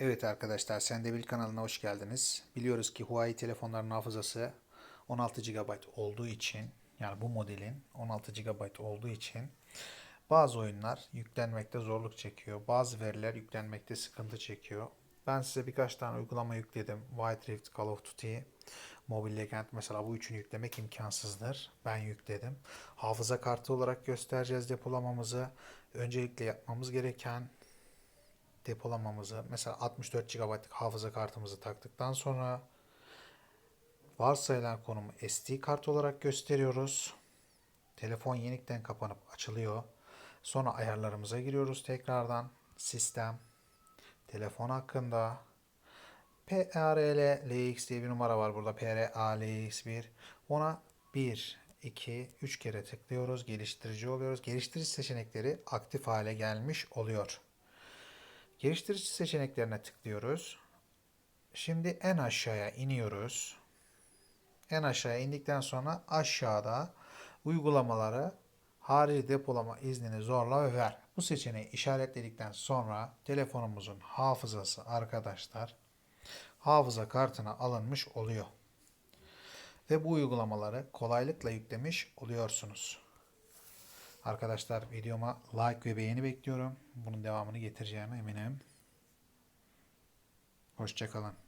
Evet arkadaşlar, Sendebil kanalına hoş geldiniz. Biliyoruz ki Huawei telefonların hafızası 16 GB olduğu için, yani bu modelin 16 GB olduğu için bazı oyunlar yüklenmekte zorluk çekiyor. Bazı veriler yüklenmekte sıkıntı çekiyor. Ben size birkaç tane uygulama yükledim. White Rift, Call of Duty, Mobile Legend mesela bu üçünü yüklemek imkansızdır. Ben yükledim. Hafıza kartı olarak göstereceğiz depolamamızı. Öncelikle yapmamız gereken depolamamızı mesela 64 GB'lık hafıza kartımızı taktıktan sonra varsayılan konumu SD kart olarak gösteriyoruz. Telefon yenikten kapanıp açılıyor. Sonra ayarlarımıza giriyoruz tekrardan. Sistem, telefon hakkında, PRL LX diye bir numara var burada. PRA LX1. Ona 1, 2, 3 kere tıklıyoruz. Geliştirici oluyoruz. Geliştirici seçenekleri aktif hale gelmiş oluyor. Geliştirici seçeneklerine tıklıyoruz. Şimdi en aşağıya iniyoruz. En aşağıya indikten sonra aşağıda uygulamaları harici depolama iznini zorla ve ver. Bu seçeneği işaretledikten sonra telefonumuzun hafızası arkadaşlar hafıza kartına alınmış oluyor. Ve bu uygulamaları kolaylıkla yüklemiş oluyorsunuz. Arkadaşlar videoma like ve beğeni bekliyorum. Bunun devamını getireceğime eminim. Hoşçakalın.